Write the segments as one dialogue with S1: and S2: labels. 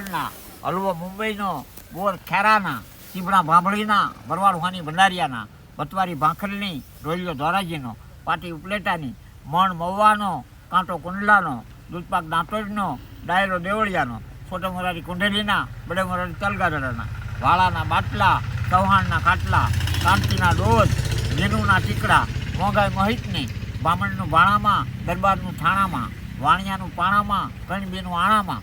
S1: ના હલવો મુંબઈનો બોર ખેરાના, ચીબડા ભાંભળીના, ભરવાડ હોવાની ભંડારિયાના બતવારી ભાંખલની રોલિયો ધોરાજીનો, પાટી ઉપલેટાની, મણ મવવાનો કાંટો કુંડલાનો, દૂધપાક દાંતોડનો, ડાયરો દેવળિયાનો, છોટો મોરારી કુંડેલીના બડે મોરારી તલગાદડાના, વાળાના બાટલા, ચૌહાણના ખાટલા, કાંતિના ડોઝ મેનુના ટીકડા, મોંઘાઈ મોહિતની બામણનું ભાણામાં, દરબારનું થાણામાં, વાણિયાનું પાણામાં કણબીનું આણામાં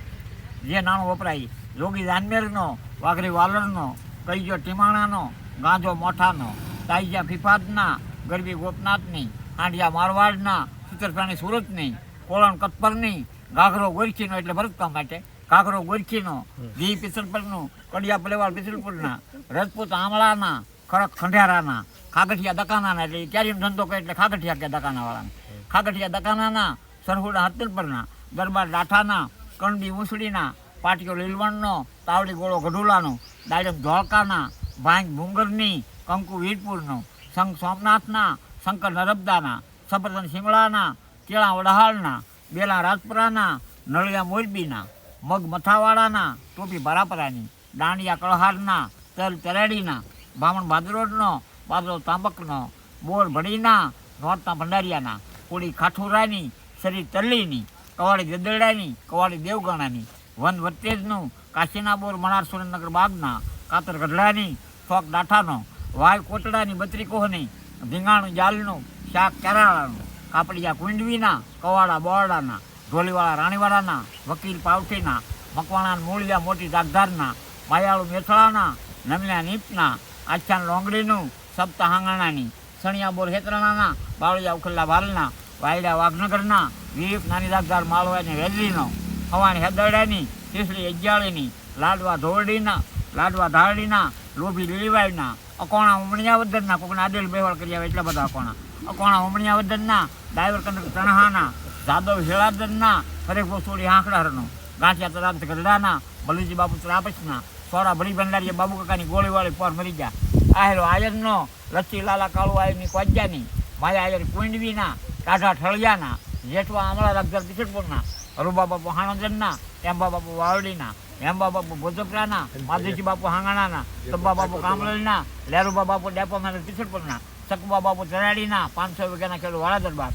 S1: જે નાણું વપરાય જોગી દાનમેરનો વાઘરી વાલરનો, કૈજો ટીમાણાનો, ગાંજો મોઠાનો, તાઈજા ફિફાદના, ગરબી ગોપનાથની, હાંડિયા મારવાડના સુતરપ્રાણી સુરતની, કોળણ કતપરની, ઘાઘરો ગોરખીનો એટલે ભરતકામ માટે, ઘાઘરો ગોરખીનો, ઘી પિસલપરનું, કડિયા પલેવાળ પિસલપુરના, રજપૂત આમળાના ખડક ખંઢિયારાના ખાગઠિયા દકાનાના એટલે ક્યારેય ધંધો કરે એટલે ખાગઠિયા કે દકાનાવાળાના. ખાગઠિયા દકાનાના, સરહુડા હતલપરના દરબાર ડાઠાના કણબી ઉસળીના પાટિયો લીલવણનો, તાવડી ગોળો ગઢુલાનો, દાડમ ધોળકાના, ભાંગ ભૂંગરની, કંકુ વીરપુરનો, શંખ સોમનાથના, શંકર નરબદાના સફરદન શિમળાના, કેળા વડહાળના બેલા રાજપુરાના, નળિયા મોરબીના, મગ મથાવાળાના, ટોપી ભરાપરાની, દાંડિયા કળહારના, તલ તરેડીના, બામણ ભાદરોડનો બાદરો તાંબકનો, બોર ભડીના, નોરતા ભંડારિયાના, કોળી ખાઠુરાની, શરીર તલ્લીની કવાડી ગદડાની કવાડી દેવગણાની વન વટેજનું કાશીના બોર મણાર સુરેન્દ્રનગર, બાગના, કાતર ગઢડાની શોક દાઠાનો, વાય કોટડાની બત્રી કોહની ધીંગાણું જાલનું, શાક કેરાળાનું, કાપડિયા કુંડવીના, કવાડા બોરડાના ઢોલીવાળા રાણીવાડાના, વકીલ પાવઠીના મકવાણા મૂળિયા મોટી દાગધારના માયાળુ મેથળાના નમિયા નીપના આછાન લોંગડીનું, સપ્તાહાંગણાની સણિયા બોર હેતરાણાના બાવળિયા ઉખલ્લા ભાલના વાયડા વાઘનગરના વીપ નાની દાગદાર માળવાની વેલરીનો હવાણી હેદરડાની તીસરી અગિયાળીની, લાડવા ધોરડીના, લાડવા ધારડીના, લોભી લીલીવાયના, અકોણા ઉમણિયાવદરના, કોકના આદેલ બેવાળ કરી આવે એટલા બધા અકોણા. અકોણા ઉમણિયાવદરના, ડાયવર કંડક તણહાના, જાદવ હેળાદરના, હરેક વસોડી આંકડારનો ગાંઠિયા તરાંત ગઢડાના બલુજી બાપુ ત્રાપસના, સોરા ભળી ભંડારીએ બાબુ કાકાની ગોળીવાળી પર મરી ગયા. આહેલો આયરનો લચ્છી લાલા કાળુ આયરની કોજ્યાની માયા આયર કુંડવીના કાઢા ઠળિયાના જેઠવા આમળા રાખદર કિશનપુરના રૂબા બાપુ હાણોદરના એમ્બા બાપુ વાવડીના એમ્બા બાપુ ભોજપરાના માધુજી બાપુ હાંગાણાના તબ્બા બાપુ કામળના લેરુબા બાપુ ડેપોમાં કિશનપુરના સકબા બાપુ તરાડીના પાંચસો વીઘાના ખેડૂત વાળા દરબાર.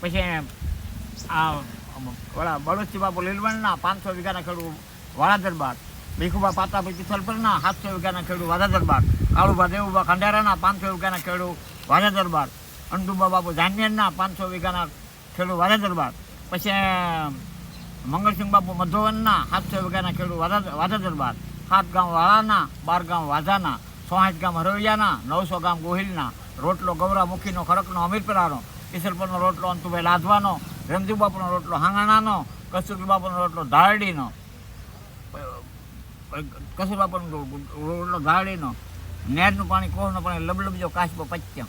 S1: પછી આ વડા બળોચી બાપુ લીલવણના પાંચસો વીઘાના ખેડૂત વાળા દરબાર. ભીખુબા પાતાભાઈ પિથલપરના સાતસો વીઘાના ખેડૂત વાજા દરબાર. કાળુબા દેવુબા ખંડારાના પાંચસો વીઘાના ખેડૂત વાજા દરબાર. અંડુબા બાપુ ધાન્યના પાંચસો વીઘાના ખેડૂત વાજા દરબાર. પછી મંગળસિંહ બાપુ મધોવનના સાતસો વીઘાના ખેડૂત વાજા વાજા દરબાર. સાત ગામ વાળાના, બાર ગામ વાજાના, સોહાઠ ગામ હરોડિયાના નવસો ગામ ગોહિલના, રોટલો ગૌરામુખીનો ખડકનો, અમીરપરાનો કિશલપરનો રોટલો અંતુભાઈ લાધવાનો રમજી રોટલો હાંગાણાનો કસ્તુરી રોટલો ધારડીનો બાપુનો રોટલો ધારડીનો, નેરનું પાણી, કોહનું પાણી, લબલબજો જો કાશબો પચ્યા